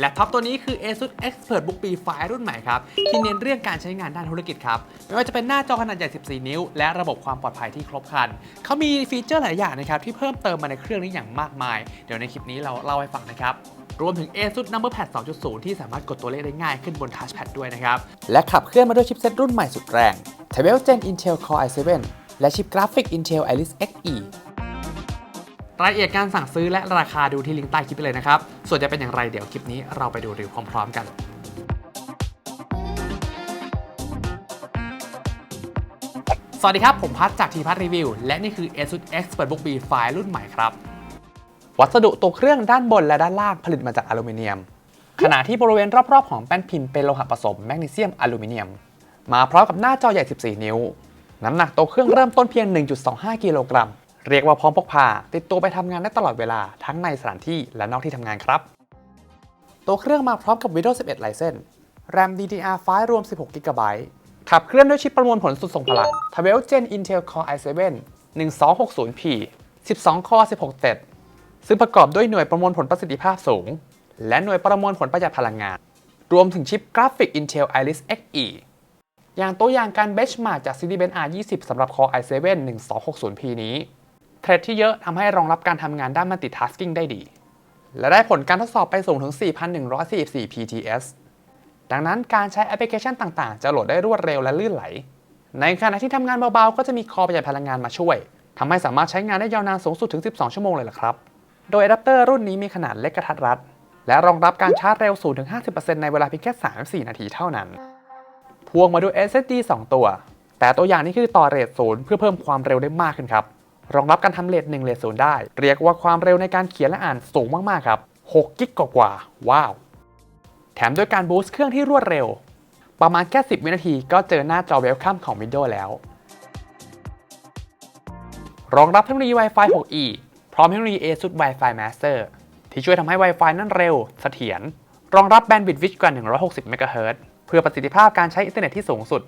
และท็อปตัวนี้คือ ASUS Expert Book B5 รุ่นใหม่ครับ ที่เน้นเรื่องการใช้งานด้านธุรกิจครับ ไม่ว่าจะเป็นหน้าจอขนาดใหญ่ 14 นิ้ว และระบบความปลอดภัยที่ครบครัน เขามีฟีเจอร์หลายอย่างนะครับ ที่เพิ่มเติมมาในเครื่องนี้อย่างมากมาย เดี๋ยวในคลิปนี้เราเล่าให้ฟังนะครับรวมถึง ASUS Numberpad 2.0 ที่สามารถกดตัวเลขได้ง่ายขึ้นบน Touchpad ด้วยนะครับ และขับเคลื่อนมาด้วยชิปเซตรุ่นใหม่สุดแรง12 Gen Intel Core i7 และชิปกราฟิก Intel Iris Xe รายละเอียดการสั่งซื้อและราคาดูที่ลิงก์ใต้คลิปไปเลยนะครับ ส่วนจะเป็นอย่างไรเดี๋ยวคลิปนี้เราไปดูรีวิวพร้อมๆกันสวัสดีครับ ผมพัทจากทีพัทรีวิว และนี่คือ ASUS Expert Book B ไฟล์รุ่นใหม่ครับ วัสดุตัวเครื่องด้านบนและด้านล่างผลิตมาจากอลูมิเนียม ขณะที่บริเวณรอบๆ ของแป้นพิมพ์เป็นโลหะผสมแมกนีเซียมอลูมิเนียม มาพร้อมกับหน้าจอใหญ่ 14 นิ้ว น้ำหนักตัวเครื่องเริ่มต้นเพียง 1.25 กิโลกรัม เรียกว่าพร้อมพกพา ติดตัวไปทำงานได้ตลอดเวลาทั้งในสถานที่และนอกที่ทำงานครับ ตัวเครื่องมาพร้อมกับ Windows 11 License RAM DDR5 รวม 16 GB ขับเคลื่อนด้วยชิปประมวลผลสุดทรงพลัง12 Gen Intel Core i7 1260P 12 Core 16เ h ซึ่งประกอบด้วยหน่วยประมวลผลประสิทธิภาพสูง และหน่วยประมวลผลประหยัดพลังงาน รวมถึงชิปกราฟิก Intel Iris Xe อย่างตัวอย่างการเบชมาจาก Cinebench R20 สำหรับ Core i7 1260P นี้ เทรดที่เยอะทำให้รองรับการทำงานด้าน multitasking ได้ดี และได้ผลการทดสอบไปสูงถึง 4,144 PTS ดังนั้นการใช้แอปพลิเคชันต่างๆ จะโหลดได้รวดเร็วและลื่นไหล ในขณะที่ทำงานเบาๆ ก็จะมีคอประหยัดพลังงานมาช่วยทำให้สามารถใช้งานได้ยาวนานสูงสุดถึง 12 ชั่วโมงเลยล่ะครับ โดยอะแดปเตอร์รุ่นนี้มีขนาดเล็กกระทัดรัด และรองรับการชาร์จเร็วสูงถึง 50%ในเวลาเพียงแค่ 3-4 นาทีเท่านั้นพ่วงมาด้วย SSD 2 ตัว แต่ตัวอย่างนี้คือต่อเรทศูนย์เพื่อเพิ่มความเร็วได้มากขึ้นครับ รองรับการทำเรท1เรทศูนย์ได้ เรียกว่าความเร็วในการเขียนและอ่านสูงมากๆครับ 6 กิกกว่าว้าว แถมด้วยการบูสต์เครื่องที่รวดเร็ว ประมาณแค่ 10 วินาทีก็เจอหน้าจอเวลคัมของ Windows แล้ว รองรับเทคโนโลยี Wi-Fi 6E พร้อมเทคโนโลยี ASUS Wi-Fi Master ที่ช่วยทำให้ Wi-Fi นั้นเร็วเสถียรรองรับแบนด์วิดต์วิชกว่า 160เมกะเฮิรตเพื่อประสิทธิภาพการใช้อินเทอร์เน็ตที่สูงสุด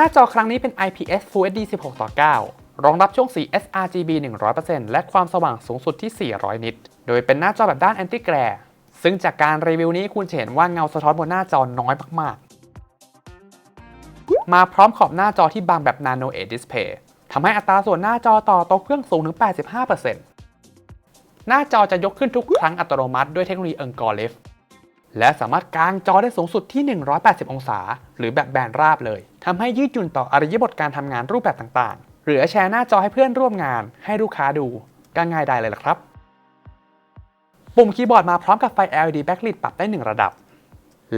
หน้าจอครั้งนี้เป็น IPS Full HD 16 ต่อ 9 รองรับช่วงสี sRGB 100%และความสว่างสูงสุดที่ 400 นิต โดยเป็นหน้าจอแบบด้าน Anti Glare ซึ่งจากการรีวิวนี้คุณเห็นว่าเงาสะท้อนบนหน้าจอน้อยมากๆ มาพร้อมขอบหน้าจอที่บางแบบ Nano Edge Display ทำให้อัตราส่วนหน้าจอต่อโต๊ะเครื่องสูงถึง 85%หน้าจอจะยกขึ้นทุกครั้งอัตโนมัติด้วยเทคโนโลยี Encore Lift และสามารถกางจอได้สูงสุดที่ 180 องศา หรือแบบแบนราบเลยทำให้ยืดหยุ่นต่ออริยบทการทำงานรูปแบบต่างๆ หรือแชร์หน้าจอให้เพื่อนร่วมงาน ให้ลูกค้าดูก็ง่ายได้เลยล่ะครับ ปุ่มคีย์บอร์ดมาพร้อมกับไฟ LED backlit ปรับได้ 1 ระดับ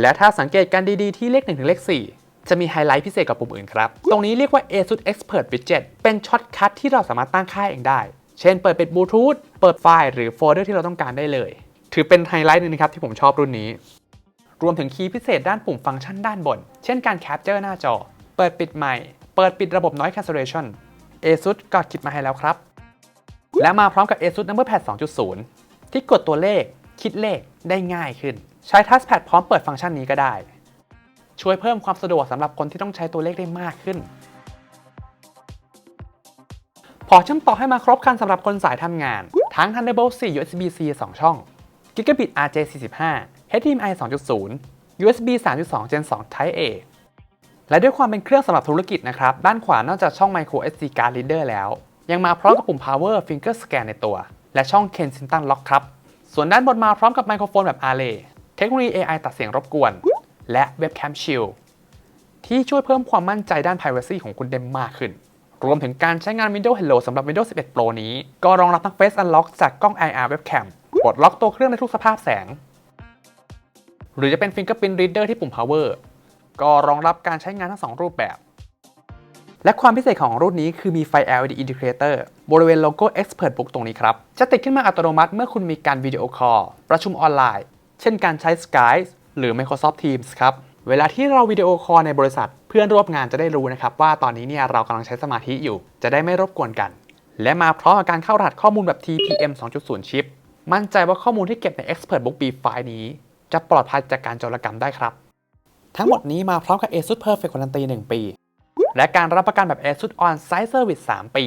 และถ้าสังเกตกันดีๆ ที่เลข 1 ถึงเลข 4 จะมีไฮไลท์พิเศษกว่าปุ่มอื่นครับ ตรงนี้เรียกว่า ASUS Expert Widget เป็นช็อตคัทที่เราสามารถตั้งค่าเองได้ เช่น เปิดปิดบลูทูธ เปิดไฟล์หรือโฟลเดอร์ที่เราต้องการได้เลย ถือเป็นไฮไลท์หนึงนะครับที่ผมชอบรุ่นนี้ รวมถึงคีย์พิเศษด้านปุ่มฟังก์ชันด้านบน เช่นการแคปเจอร์หน้าจอ เปิดปิดใหม่ เปิดปิดระบบ Noise Cancellation ASUS ก็คิดมาให้แล้วครับ และมาพร้อมกับ ASUS Numberpad 2.0 ที่กดตัวเลข คิดเลขได้ง่ายขึ้น ใช้ Touchpad พร้อมเปิดฟังก์ชันนี้ก็ได้ ช่วยเพิ่มความสะดวกสำหรับคนที่ต้องใช้ตัวเลขได้มากขึ้น พอเชื่อมต่อให้มาครบครันสำหรับคนสายทำงาน ทั้ง Thunderbolt 4 USB-C 2 ช่อง Gigabit RJ45 HDMI 2.0 USB 3.2 Gen 2 Type A และด้วยความเป็นเครื่องสำหรับธุรกิจนะครับ ด้านขวานอกจากช่อง Micro SD Card Reader แล้ว ยังมาพร้อมกับปุ่ม Power Finger Scan ในตัว และช่อง Kensington Lock ครับ ส่วนด้านบนมาพร้อมกับไมโครโฟนแบบ Array เทคโนโลยี AI ตัดเสียงรบกวน และ Webcam Shield ที่ช่วยเพิ่มความมั่นใจด้าน Privacy ของคุณได้มากขึ้น รวมถึงการใช้งาน Windows Hello สำหรับ Windows 11 Pro นี้ ก็รองรับทั้ง Face Unlock จากกล้อง IR Webcam ปลดล็อกตัวเครื่องในทุกสภาพแสง หรือจะเป็น Fingerprint Reader ที่ปุ่ม Power ก็รองรับการใช้งานทั้ง 2 รูปแบบ และความพิเศษของรุ่นนี้คือมีไฟ LED Indicator บริเวณโลโก้ Expert Book ตรงนี้ครับ จะติดขึ้นมาอัตโนมัติเมื่อคุณมีการวิดีโอคอลประชุมออนไลน์ เช่นการใช้ Skype หรือ Microsoft Teams ครับ เวลาที่เราวิดีโอคอลในบริษัท เพื่อนร่วมงานจะได้รู้นะครับว่าตอนนี้เนี่ยเรากำลังใช้สมาธิอยู่ จะได้ไม่รบกวนกัน และมาพร้อมกับการเข้ารหัสข้อมูลแบบ TPM 2.0 ชิป มั่นใจว่าข้อมูลที่เก็บใน Expert Book B ไฟล์นี้ จะปลอดภัยจากการโจรกรรมได้ครับ ทั้งหมดนี้มาพร้อมกับ ASUS Perfect Warranty 1ปี และการรับประกันแบบ ASUS On-Site Service 3 ปี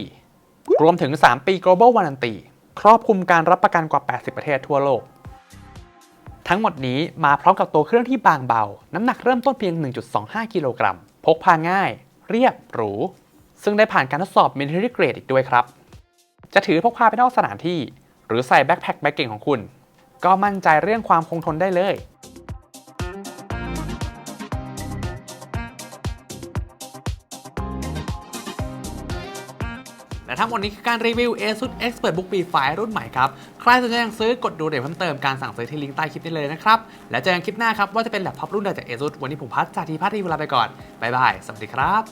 รวมถึง 3 ปี global warranty ครอบคลุมการรับประกันกว่า 80 ประเทศทั่วโลก ทั้งหมดนี้มาพร้อมกับตัวเครื่องที่บางเบา น้ำหนักเริ่มต้นเพียง 1.25 กิโลกรัม พกพาง่าย เรียบหรู ซึ่งได้ผ่านการทดสอบ military grade อีกด้วยครับ จะถือพกพาไปนอกสถานที่ หรือใส่แบ็คแพคแบ็คเก่งของคุณ ก็มั่นใจเรื่องความคงทนได้เลยและทั้งหมดนี้คือการรีวิว ASUS Expert Book B ไฟล์รุ่นใหม่ครับ ใครสนใจยังซื้อกดดูเดี๋ยวเพิ่มเติมการสั่งซื้อที่ลิงก์ใต้คลิปได้เลยนะครับ และเจอกันคลิปหน้าครับ ว่าจะเป็นแล็ปท็อปรุ่นใดจาก ASUS วันนี้ผมพัฒจากทีพัฒรีวิวลาไปก่อน บ๊ายบาย สวัสดีครับ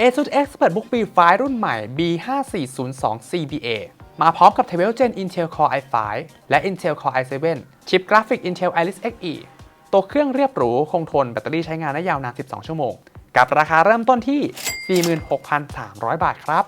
ASUS Expert Book B ไฟล์รุ่นใหม่ B5402 CBA มาพร้อมกับ t a b l e Gen Intel Core i5 และ Intel Core i7 ชิปกราฟิก Intel Iris Xe ตัวเครื่องเรียบหรูคงทนแบตเตอรี่ใช้งานได้ยาวนาน 12 ชั่วโมง กับราคาเริ่มต้นที่ 46,300 บาทครับ